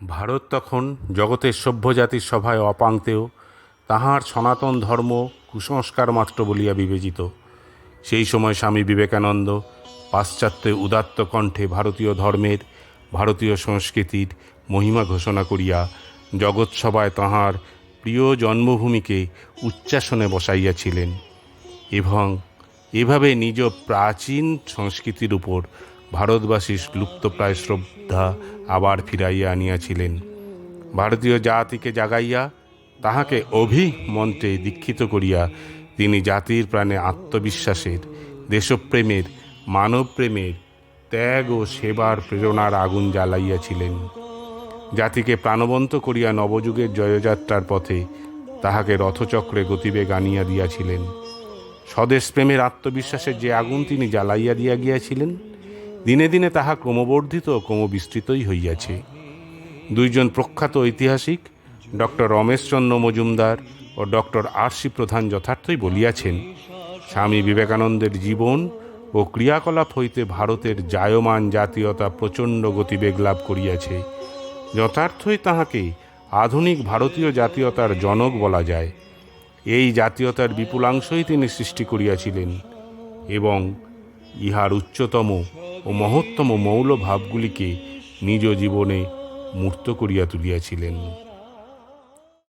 ভারত তখন জগতের সভ্যজাতির সভায় অপাংতেও তাহার সনাতন ধর্ম কুসংস্কার মাত্র বলিয়া বিবেচিত। সেই সময় স্বামী বিবেকানন্দ পাশ্চাত্যের উদাত্ত কণ্ঠে ভারতীয় ধর্মের, ভারতীয় সংস্কৃতির মহিমা ঘোষণা করিয়া জগৎসভায় তাহার প্রিয় জন্মভূমিকে উচ্চাসনে বসাইয়াছিলেন এবং এভাবে নিজ প্রাচীন সংস্কৃতির উপর ভারতবাসীর লুপ্তপ্রায় শ্রদ্ধা আবার ফিরাইয়া আনিয়াছিলেন। ভারতীয় জাতিকে জাগাইয়া তাহাকে অভিমন্ত্রে দীক্ষিত করিয়া তিনি জাতির প্রাণে আত্মবিশ্বাসের, দেশপ্রেমের, মানবপ্রেমের ত্যাগ ও সেবার প্রেরণার আগুন জ্বালাইয়াছিলেন। জাতিকে প্রাণবন্ত করিয়া নবযুগের জয়যাত্রার পথে তাহাকে রথচক্রে গতিবেগ আনিয়া দিয়াছিলেন। স্বদেশপ্রেমের আত্মবিশ্বাসের যে আগুন তিনি জ্বালাইয়া দিয়া গিয়াছিলেন, দিনে দিনে তাহা ক্রমবর্ধিত ও ক্রমবিস্তৃতই হইয়াছে। দুইজন প্রখ্যাত ঐতিহাসিক ডক্টর রমেশচন্দ্র মজুমদার ও ডক্টর আর সি প্রধান যথার্থই বলিয়াছেন, স্বামী বিবেকানন্দের জীবন ও ক্রিয়াকলাপ হইতে ভারতের জায়মান জাতীয়তা প্রচণ্ড গতিবেগ লাভ করিয়াছে। যথার্থই তাহাকে আধুনিক ভারতীয় জাতীয়তার জনক বলা যায়। এই জাতীয়তার বিপুলাংশই তিনি সৃষ্টি করিয়াছিলেন এবং ইহার উচ্চতম ও মহত্তম মৌল ভাবগুলিকে নিজ জীবনে মূর্ত করিয়া তুলিয়াছিলেন।